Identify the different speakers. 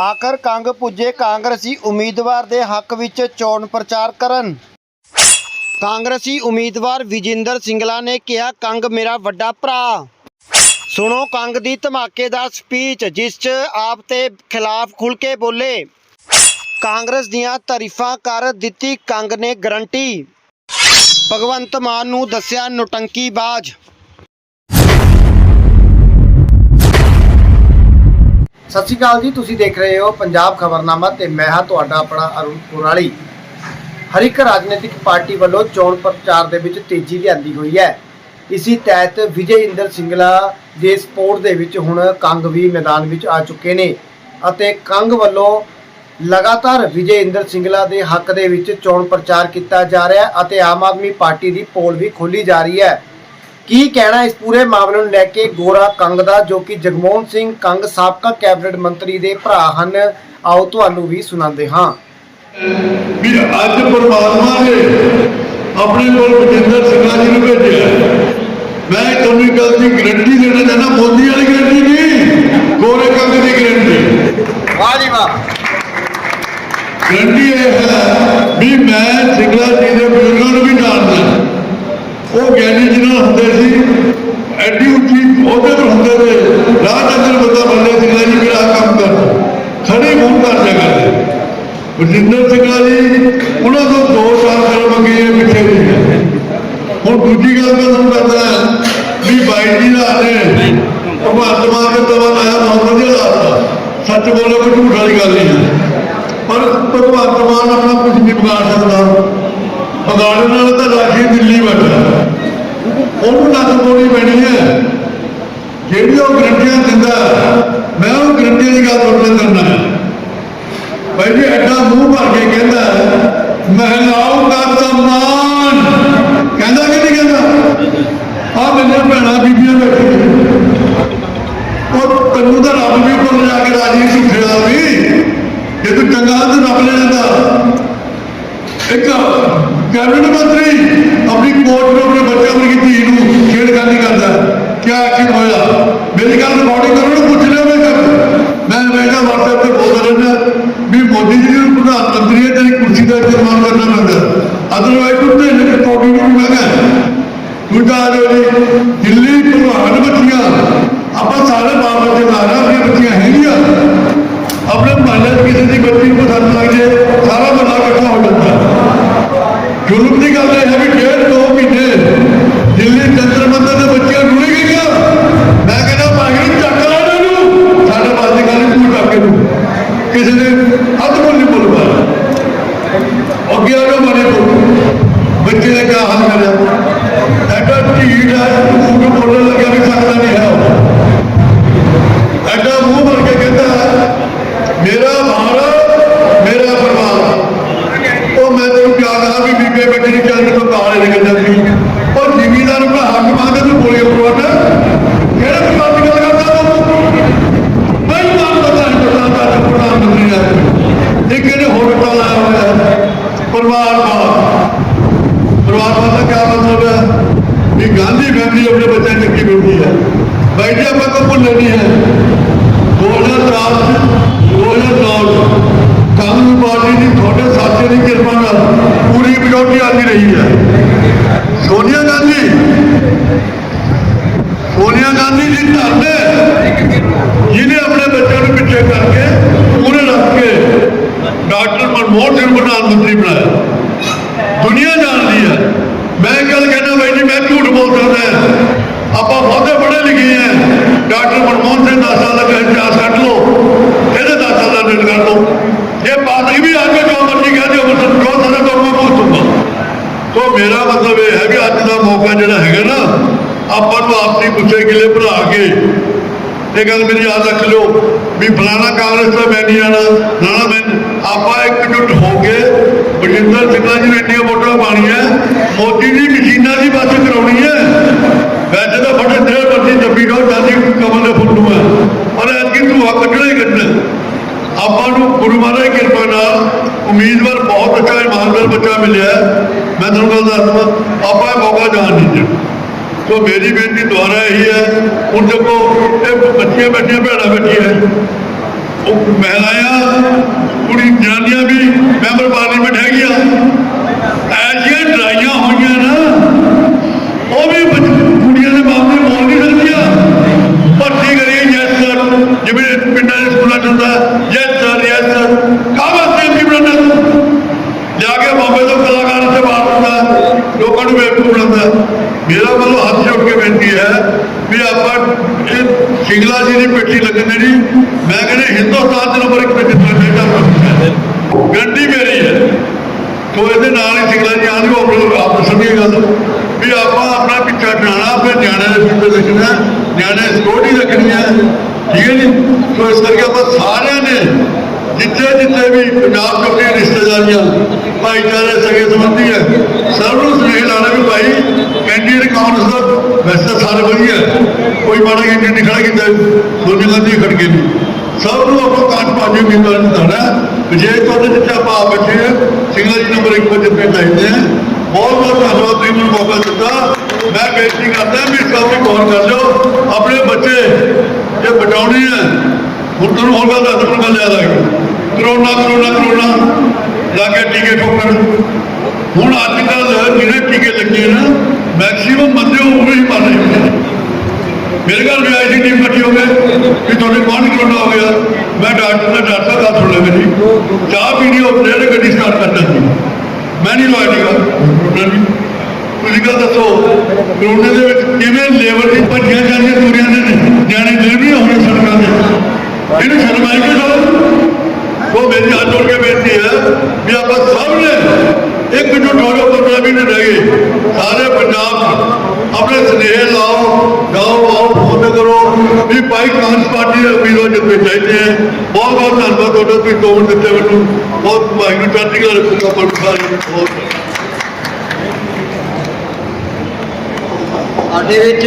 Speaker 1: ਆਖਰ ਕੰਗ ਪੁੱਜੇ ਕਾਂਗਰਸੀ ਉਮੀਦਵਾਰ ਦੇ ਹੱਕ ਵਿੱਚ ਚੋਣ ਪ੍ਰਚਾਰ ਕਰਨ। ਕਾਂਗਰਸੀ ਉਮੀਦਵਾਰ ਵਿਜਿੰਦਰ ਸਿੰਗਲਾ ਨੇ ਕਿਹਾ, ਕੰਗ ਮੇਰਾ ਵੱਡਾ ਭਰਾ। ਸੁਣੋ ਕੰਗ ਦੀ ਧਮਾਕੇਦਾਰ ਸਪੀਚ, ਜਿਸ 'ਚ ਆਪ ਤੇ ਖਿਲਾਫ ਖੁੱਲ ਕੇ ਬੋਲੇ। ਕਾਂਗਰਸ ਦੀਆਂ ਤਾਰੀਫਾਂ ਕਰ ਦਿੱਤੀ ਕੰਗ ਨੇ ਗਰੰਟੀ। ਭਗਵੰਤ ਮਾਨ ਨੂੰ ਦੱਸਿਆ ਨੁਟੰਕੀਬਾਜ਼। ਸਤਿ ਸ਼੍ਰੀ ਅਕਾਲ ਜੀ, ਤੁਸੀਂ ਦੇਖ ਰਹੇ ਹੋ ਪੰਜਾਬ ਖਬਰਨਾਮਾ ਤੇ ਮੈਂ ਹਾਂ ਤੁਹਾਡਾ ਆਪਣਾ ਅਰੁਣ ਕੋਰਾਲੀ। ਹਰ ਇੱਕ ਰਾਜਨੀਤਿਕ ਪਾਰਟੀ ਵੱਲੋਂ ਚੋਣ ਪ੍ਰਚਾਰ ਦੇ ਵਿੱਚ ਤੇਜ਼ੀ ਲਿਆਂਦੀ ਹੋਈ ਹੈ। ਇਸੀ ਤਹਿਤ ਵਿਜੇ ਇੰਦਰ ਸਿੰਗਲਾ ਦੇ ਸਪੋਰਟ ਦੇ ਵਿੱਚ ਹੁਣ ਕੰਗ ਵੀ ਮੈਦਾਨ ਵਿੱਚ ਆ ਚੁੱਕੇ ਨੇ ਅਤੇ ਕੰਗ ਵੱਲੋਂ ਲਗਾਤਾਰ ਵਿਜੇ ਇੰਦਰ ਸਿੰਗਲਾ ਦੇ ਹੱਕ ਦੇ ਵਿੱਚ ਚੋਣ ਪ੍ਰਚਾਰ ਕੀਤਾ ਜਾ ਰਿਹਾ ਹੈ ਅਤੇ ਆਮ ਆਦਮੀ ਪਾਰਟੀ ਦੀ ਪੋਲ ਵੀ ਖੋਲੀ ਜਾ ਰਹੀ ਹੈ। ਕੀ ਕਹਿਣਾ ਇਸ ਪੂਰੇ ਮਾਮਲੇ ਨੂੰ ਲੈ ਕੇ ਗੋਰਾ ਕੰਗ ਦਾ ਜੋ ਕਿ ਜਗਮੋਹਨ ਸਿੰਘ ਕੰਗ ਸਾਬਕਾ ਕੈਬਨਿਟ ਮੰਤਰੀ ਦੇ ਭਰਾ ਹਨ? ਆਓ ਤੁਹਾਨੂੰ ਵੀ ਸੁਣਾਉਂਦੇ ਹਾਂ।
Speaker 2: ਵੀ ਅੱਜ ਪਰਮਾਤਮਾ ਨੇ ਆਪਣੇ ਕੋਲ ਬਜਿੰਦਰ ਸਿੰਘਾਂ ਜੀ ਨੂੰ ਭੇਜਿਆ ਮੈਂ ਤੁਹਾਨੂੰ ਇੱਕ ਗੱਲ ਦੀ ਗਰੰਟੀ ਦੇਣਾ ਚਾਹੁੰਦਾ ਮੋਦੀ ਵਾਲੀ ਗਰੰਟੀ ਨਹੀਂ ਗੋਰੇ ਕੰਗ ਦੀ ਗਰੰਟੀ
Speaker 1: ਵਾਹ ਜੀ ਵਾਹ।
Speaker 2: ਗਰੰਟੀ ਇਹ ਹੈ ਵੀ ਮੈਂ ਸਿੰਘਲਾ ਜੀ ਦੇ ਬਜ਼ੁਰਗਾਂ ਨੂੰ ਵੀ ਜਾਣਦਾ ਉਹ ਗਿਆਨੀ ਜਿਹਨਾਂ ਹੁੰਦੇ ਸੀ, ਐਡੀ ਉੱਚੀ ਉਹਦੇ ਤੋਂ ਹੁੰਦੇ ਨੇ ਰਾਹ ਅੰਦਰ ਬੰਦਾ ਬੰਦੇ ਸਿੰਘਲਾ ਜੀ ਮੇਰਾ ਕੰਮ ਕਰ। ਖੜੇ ਮੂੰਹ ਕਰ ਜਗ੍ਹਾ ਤੇ ਬਜਿੰਦਰ ਸਿੰਘਲਾ ਜੀ, ਉਹਨਾਂ ਤੋਂ ਦੋ ਸਾਲ ਕਰ ਮੰਗੇ ਪਿੱਛੇ ਨਹੀਂ ਹੁਣ ਦੂਜੀ ਗੱਲ ਮੈਂ ਤੁਹਾਨੂੰ ਕਰਦਾ ਵੀ ਬਾਈ ਜੀ ਦਾ ਨੇ ਭਗਵੰਤ ਦੇ ਤਵਾ ਲਾਇਆ, ਬਹੁਤ ਵਧੀਆ ਲਾਤਾ। ਸੱਚ ਬੋਲੋ ਕੋਈ ਝੂਠ ਵਾਲੀ ਗੱਲ ਨਹੀਂ ਪਰ ਭਗਵੰਤ ਮਾਨ ਆਪਣਾ ਕੁਝ ਨਹੀਂ ਵਿਗਾੜ ਸਕਦਾ। ਵਿਗਾੜਨ ਨਾਲ ਤਾਂ ਰਾਜੀ ਦਿੱਲੀ ਬੈਠਾ ਉਹਨੂੰ ਲੱਤ ਤੋੜੀ ਪੈਣੀ ਹੈ। ਜਿਹੜੀ ਉਹ ਗਰੰਟੀਆਂ ਦਿੰਦਾ, ਮੈਂ ਉਹ ਗਰੰਟੀਆਂ ਦੀ ਗੱਲ ਤੁਹਾਡੇ ਕਰਨਾ ਹੈ। ਭਾਈ ਜੀ, ਐਡਾ ਮੂੰਹ ਭਰ ਕੇ ਕਹਿੰਦਾ, ਮਹਿਲਾਓ ਦਾ ਸਨਮਾਨ। ਕਹਿੰਦਾ ਕਿ ਨਹੀਂ ਕਹਿੰਦਾ? ਆ ਮੇਰੀਆਂ ਭੈਣਾਂ ਬੀਬੀਆਂ ਬੈਠੀਆਂ ਉਹ ਤੈਨੂੰ ਤਾਂ ਰੱਬ ਵੀ ਕੋਲ ਜਾ ਕੇ ਰਾਜੀ ਝੂਠੇ ਦਾ ਵੀ। ਜੇ ਤੂੰ ਚੰਗਾ ਤਾਂ ਰੱਬ ਲੈ ਜਾਂਦਾ ਇੱਕ ਕੈਬਨਿਟ ਮੰਤਰੀ ਆਪਣੀ ਕੋਰਟ ਨੂੰ ਆਪਣੇ ਬੱਚਿਆਂ ਵਰਗੀ ਧੀ ਨੂੰ ਛੇੜਖਾਨੀ ਕੀ ਐਕਸ਼ਨ ਹੋਇਆ ਮੇਰੀ ਗੱਲ ਰਿਕਾਰਡਿੰਗ ਕਰੋ ਨੂੰ ਪੁੱਛ ਲਿਓ ਮੈਂ ਕਰ ਮੈਂ ਹਮੇਸ਼ਾ WhatsApp ਤੇ ਬੋਲਦਾ ਰਹਿੰਦਾ ਵੀ ਮੋਦੀ ਜੀ ਨੂੰ ਪ੍ਰਧਾਨ ਮੰਤਰੀ ਹੈ ਤੇਰੀ ਕੁਰਸੀ ਦਾ ਇਸਤੇਮਾਲ ਕਰਨਾ ਪੈਂਦਾ ਅਦਰਵਾਈਜ਼ ਤੂੰ ਤੇ ਰਿਕਾਰਡਿੰਗ ਨੂੰ ਮੈਂ ਕਹਾਂ ਦੂਜਾ ਆ ਜਾਓ ਜੀ ਦਿੱਲੀ ਭਗਵਾਨ ਬੱਚੀਆਂ ਆਪਾਂ ਸਾਰੇ ਬਾਪ ਬੱਚੇ ਲਾ ਰਹੇ ਆਪਣੀਆਂ ਬੱਚੀਆਂ ਹੈਗੀਆਂ ਆਪਣੇ ਮਹੱਲੇ 'ਚ ਕਿਸੇ ਦੀ ਬੱਚੀ ਨੂੰ ਪਸੰਦ ਲੱਗ ਜੇ ਸਾਰਾ ਮਹੱਲਾ ਇਕੱਠਾ ਹੋ ਜਾਂਦਾ ਜ਼ੁਲਮ ਦੀ ਗੱਲ ਇਹ ਹੈ ਵੀ ਡੇਢ ਦੋ ਮਹੀਨੇ ਦਿੱਲੀ ਜੰਤਰ ਮੰਤਰ ਦੇ ਬੱਚੀਆਂ ਰੁੜੀ ਗਈਆਂ ਮੈਂ ਕਹਿੰਦਾ ਭਾਗੀ ਚੱਕ ਲਾ ਇਹਨਾਂ ਨੂੰ ਸਾਡੇ ਪਾਸ ਦੀ ਗੱਲ ਤੂੰ ਚੱਕ ਕੇ ਨੂੰ ਕਿਸੇ ਨੇ ਹੱਥ ਬੋਲ ਨਹੀਂ ਬੋਲਦਾ ਅੱਗੇ ਆ ਜਾਓ ਮਾਰੇ ਬੱਚੇ ਨੇ ਕਿਹਾ ਹਾਲ ਕਰਿਆ ਐਡਾ ਢੀਡ ਹੈ ਉਹ ਨੂੰ ਬੋਲਣ ਲੱਗਿਆ ਵੀ ਸਕਦਾ ਨਹੀਂ ਹੈ ਉਹ ਐਡਾ ਮੂੰਹ ਭਰ ਕੇ ਕਹਿੰਦਾ ਮੇਰਾ ਭਾਰਤ ਮੇਰਾ ਪਰਿਵਾਰ ਉਹ ਮੈਂ ਤੈਨੂੰ ਕਿਹਾ ਕਹਾ ਵੀ ਬੀਬੇ ਬੱਚੇ ਨਹੀਂ ਚੱਲ ਤੂੰ। ਕਾਲੇ ਨਿਕਲ ਜਾਂਦੀ ਉਹ ਜ਼ਿਮੀਦਾਰ ਨੂੰ ਹੱਕ ਮੰਗਦਾ ਤੂੰ ਗੋਲੀਆਂ ਪਰਵਾਟਾ ਕਿਹੜੇ ਪਰਿਵਾਰ ਦੀ ਗੱਲ ਕਰਦਾ ਤੂੰ? ਮੈਂ ਨਾਮ ਪਤਾ ਨਹੀਂ ਪ੍ਰਧਾਨ ਦਾ ਪ੍ਰਧਾਨ ਮੰਤਰੀ ਹੈ ਇੱਕ ਇਹਨੇ ਹੋਰ ਟਾ ਲਾਇਆ ਹੋਇਆ ਹੈ। ਪਰਿਵਾਰ ਦਾ ਪਰਿਵਾਰ ਦਾ ਕੀ ਮਤਲਬ ਹੈ? ਵੀ ਗਾਂਧੀ ਫੈਮਿਲੀ ਆਪਣੇ ਬੱਚਿਆਂ ਨੂੰ ਕੀ ਮਿਲਦੀ ਹੈ। ਬਾਈ ਜੀ, ਆਪਾਂ ਕੋ ਭੁੱਲੇ ਨਹੀਂ ਹੈ। 2010 2009 ਕਾਂਗਰਸ ਪਾਰਟੀ ਦੀ ਤੁਹਾਡੇ ਸਾਥੀਆਂ ਦੀ ਕਿਰਪਾ ਨਾਲ ਪੂਰੀ ਮਜੋਰਟੀ ਰਹੀ ਹੈ। ਸੋਨੀਆ ਗਾਂਧੀ। ਸੋਨੀਆ ਗਾਂਧੀ ਜੀ ਧਰਨੇ ਜਿਹਨੇ ਆਪਣੇ ਬੱਚਿਆਂ ਨੂੰ ਪਿੱਛੇ ਕਰਕੇ ਪੂਰੇ ਰੱਖ ਕੇ ਡਾਕਟਰ ਮਨਮੋਹਨ ਸਿੰਘ ਪ੍ਰਧਾਨ ਮੰਤਰੀ ਬਣਾਇਆ ਦੁਨੀਆ ਜਾਣਦੀ ਹੈ ਮੈਂ ਇੱਕ ਗੱਲ ਕਹਿੰਦਾ ਬਾਈ ਜੀ ਮੈਂ ਝੂਠ ਬੋਲ ਸਕਦਾ ਹਾਂ। ਆਪਾਂ ਬਹੁਤੇ ਪੜ੍ਹੇ ਲਿਖੇ ਆ ਡਾਕਟਰ ਮਨਮੋਹਨ ਸਿੰਘ 10 ਸਾਲ ਦਾ ਕਹਿ ਚਾਰ ਕੱਢ ਲਓ ਇਹਦੇ 10 ਸਾਲ ਦਾ ਡੇਟ ਕੱਢ ਲਓ ਜੇ ਪਾਦਰੀ ਵੀ ਆ ਕੇ ਜੋ ਮਰਜ਼ੀ ਕਹਿ ਦਿਓ ਮੈਂ ਜੋ ਸਾਡਾ ਕੰਮ ਮੈਂ ਭੁਗਤੂਗਾ ਤੋ ਮੇਰਾ ਮਤਲਬ ਇਹ ਹੈ ਕਿ ਅੱਜ ਦਾ ਮੌਕਾ ਜਿਹੜਾ ਹੈਗਾ ਨਾ, ਆਪਾਂ ਨੂੰ ਆਪਸੀ ਗੁੱਸੇ ਗਿਲੇ ਭੁਲਾ ਕੇ ਇਹ ਗੱਲ ਮੇਰੀ ਯਾਦ ਰੱਖ ਲਿਓ ਵੀ ਫਲਾਣਾ ਕਾਂਗਰਸ ਦਾ ਮੈਂ ਨਹੀਂ ਆਣਾ ਨਾ ਮੈਂ ਆਪਾਂ ਇਕਜੁੱਟ ਹੋ ਕੇ ਬਜਿੰਦਰ ਸਿੰਘਾਂ ਜੀ ਨੂੰ ਇੰਨੀਆਂ ਵੋਟਾਂ ਪਾਣੀਆਂ ਮੋਦੀ ਦੀ ਮਸ਼ੀਨਾਂ ਦੀ ਬੱਸ ਕਰਾਉਣੀ ਹੈ। ਵੈਸੇ ਤਾਂ ਬੜੇ ਦੇਰ ਬੱਤੀ ਜੱਬੀ ਰੋ ਜਾਂਦੀ ਕਮਲ ਦੇ ਫੁੱਟੂ ਹੈ। ਪਰ ਐਤਕੀ ਤੂੰ ਹੱਕ ਕੱਢਣਾ ਹੀ ਕੱਢਣਾ ਆਪਾਂ ਨੂੰ ਗੁਰੂ ਮਹਾਰਾਜ ਦੀ ਕਿਰਪਾ ਨਾਲ ਉਮੀਦਵਾਰ ਬਹੁਤ ਅੱਛਾ, ਇਮਾਨਦਾਰ ਬੱਚਾ ਮਿਲਿਆ ਮੈਂ ਤੁਹਾਨੂੰ ਗੱਲ ਦੱਸਦਾ ਆਪਾਂ ਇਹ ਮੌਕਾ ਜਾਣ ਨਹੀਂ ਦੇਣਾ ਸੋ ਮੇਰੀ ਬੇਨਤੀ ਦੁਆਰਾ ਇਹੀ ਹੈ, ਹੁਣ ਦੇਖੋ, ਇਹ ਬੱਚੀਆਂ ਬੈਠੀਆਂ, ਭੈਣਾਂ ਬੈਠੀਆਂ, ਉਹ ਮਹਿਲਾਵਾਂ ਕੁੜੀ ਜਨਾਨੀਆਂ ਵੀ ਮੈਂਬਰ ਪਾਰਲੀਮੈਂਟ ਹੈਗੀਆਂ ਐਸੀਆਂ ਡਰਾਈਆਂ ਹੋਈਆਂ ਨਾ ਉਹ ਵੀ ਬੱਚ- ਕੁੜੀਆਂ ਦੇ ਮਾਮਲੇ ਬੋਲ ਨਹੀਂ ਸਕਦੀਆਂ ਭਰਤੀ ਕਰੀਏ ਯੈਸ ਸਰ ਜਿਵੇਂ ਪਿੰਡਾਂ ਦੇ ਸਕੂਲਾਂ ਚ ਹੁੰਦਾ ਯੈਸ ਸਰ ਯੈਸ ਸਰ ਕਾਹਵਾ ਤੇ ਕੀ ਬਣਾਉਂਦਾ ਜਾ ਕੇ ਬਾਬੇ ਤੋਂ ਕਲਾਕਾਰ ਇੱਥੇ ਬਾਹਰ ਹੁੰਦਾ ਲੋਕਾਂ ਨੂੰ ਮੇਰਾ ਵੱਲੋਂ ਹੱਥ ਜੋੜ ਕੇ ਬੇਨਤੀ ਹੈ ਵੀ ਆਪਾਂ ਇਹ ਸਿੰਗਲਾ ਜੀ ਦੀ ਪੇਟੀ ਲੱਗਣ ਦੇਣੀ ਮੈਂ ਕਹਿੰਦਾ ਹਿੰਦੁਸਤਾਨ ਦੇ ਨੰਬਰ ਇੱਕ ਤੇ ਜਿੱਤਣਾ ਚਾਹੀਦਾ ਗਰੰਟੀ ਮੇਰੀ ਹੈ। ਤੋ ਇਹਦੇ ਨਾਲ ਹੀ ਸਿੰਗਲਾ ਜੀ ਆਂਦੇ ਹੋ ਆਪ ਦੱਸਣਗੇ ਗੱਲ। ਵੀ ਆਪਾਂ ਆਪਣਾ ਪਿੱਛਾ ਜਾਣਾ, ਫਿਰ ਨਿਆਣਿਆਂ ਦੇ ਪਿੱਛੇ ਲੱਗਣਾ ਨਿਆਣੇ ਸਿਕਿਉਰਿਟੀ ਰੱਖਣੀ ਹੈ। ਠੀਕ ਹੈ ਜੀ? ਸੋ ਇਸ ਕਰਕੇ ਆਪਾਂ ਸਾਰਿਆਂ ਨੇ ਜਿੱਥੇ ਜਿੱਥੇ ਵੀ ਪੰਜਾਬ ਕੰਪਨੀ ਰਿਸ਼ਤੇਦਾਰੀਆਂ, ਭਾਈਚਾਰੇ ਸਗੇ ਸੰਬੰਧੀ ਹੈ, ਸਭ ਨੂੰ ਕੈਂਡੀਡੇਟ ਕਾਉਂਟਸ ਵੈਸੇ ਤਾਂ ਸਾਰੇ ਵਧੀਆ। ਕੋਈ ਮਾੜਾ ਕੈਂਡੀਡੇਟ ਨਹੀਂ ਖੜਾ ਕੀਤਾ ਸੋਨੀਆ ਗਾਂਧੀ ਖੜ ਕੇ ਸਭ ਨੂੰ ਆਪਾਂ ਕਾਂਟ ਪਾਜੀ ਉਮੀਦਵਾਰ ਨੂੰ ਦਾਣਾ ਵਿਜੇ ਤੁਹਾਡੇ ਜਿੱਥੇ ਆਪਾਂ ਆ ਬੈਠੇ ਜੀ ਨੰਬਰ 1 ਪਰ ਜਿੱਥੇ ਚਾਹੀਦੇ ਆ ਬਹੁਤ ਬਹੁਤ ਧੰਨਵਾਦ ਤੁਸੀਂ ਮੈਨੂੰ ਮੌਕਾ ਦਿੱਤਾ। ਮੈਂ ਬੇਨਤੀ ਕਰਦਾ ਵੀ ਇਸ ਗੱਲ ਤੇ ਗੌਰ ਕਰ ਲਓ। ਆਪਣੇ ਬੱਚੇ ਜੇ ਬਚਾਉਣੇ ਆ, ਹੁਣ ਤੁਹਾਨੂੰ ਹੋਰ ਗੱਲ ਦੱਸਣ ਗੱਲ ਯਾਦ ਆ ਗਈ। Corona corona corona. ਲਾ ਕੇ ਟੀਕੇ ਠੋਕਣ। ਹੁਣ ਅੱਜ ਕੱਲ੍ਹ ਜਿਹੜੇ ਟੀਕੇ ਲੱਗੇ ਨਾ ਮੈਕਸਿਮਮ ਬੰਦੇ ਉਹ ਹੀ ਮਰ ਰਹੇ ਨੇ। ਮੇਰੇ ਘਰ ਵੀ ਆਈ ਸੀ ਟੀਮ ਇਕੱਠੀ ਹੋ ਗਏ ਕਿ ਤੁਹਾਡੇ ਕੌਣ ਕਰੋਨਾ ਹੋ ਗਿਆ। ਮੈਂ ਡਾਕਟਰ ਦਾ ਡਾਕਟਰ ਸਾਹਿਬ ਗੱਲ ਸੁਣ ਲੈ ਮੇਰੀ। ਚਾਹ ਪੀਣੀ ਹੋ ਤੇ ਗੱਡੀ ਸਟਾਰਟ ਕਰ ਦਿੰਦੀ ਮੈਂ ਨਹੀਂ ਲਵਾਇਆ ਨੀਗਾ ਕਰੋਨਾ ਨਹੀਂ ਤੁਸੀਂ ਗੱਲ ਦੱਸੋ, ਕਰੋਨੇ ਦੇ ਵਿੱਚ ਕਿਵੇਂ ਲੇਬਰ ਦੀ ਭੱਜੀਆਂ ਜਾਂਦੀਆਂ ਤੁਰੀਆਂ ਨੇ, ਨਿਆਣੇ ਦਿਲ ਵੀ ਹੋਣੇ ਸੜਕਾਂ ਦੇ ਇਹਨੂੰ ਸ਼ਰਮ ਆਈ ਕਿ ਸਭ, ਉਹ ਮੇਰੀ ਹੱਥ ਜੋੜ ਕੇ ਬੇਨਤੀ ਹੈ ਵੀ ਆਪਾਂ ਸਭ ਨੇ ਇੱਕ ਜੋ ਡੋਲੋ ਪੰਦਰਾਂ ਵੀ ਨਹੀਂ ਰਹਿ ਗਏ ਸਾਰੇ ਪੰਜਾਬ 'ਚ ਆਪਣੇ ਸਨੇਹ ਲਾਓ ਗਾਓ ਆਓ ਫੋਨ ਕਰੋ ਵੀ ਭਾਈ ਕਾਂਗਰਸ ਪਾਰਟੀ ਦੇ ਉਮੀਦਵਾਰ ਜਿੱਤੇ ਚਾਹੀਦੇ ਹੈ ਬਹੁਤ ਬਹੁਤ ਧੰਨਵਾਦ ਤੁਹਾਡਾ ਤੁਸੀਂ ਦੋ ਮਿੰਟ ਦਿੱਤੇ ਮੈਨੂੰ ਬਹੁਤ ਵਾਹਿਗੁਰੂ ਚੜ੍ਹਦੀ ਕਲਾ ਰੱਖੂਗਾ ਪਰ ਸਾਰੇ ਬਹੁਤ
Speaker 1: ਸਾਡੇ ਵਿੱਚ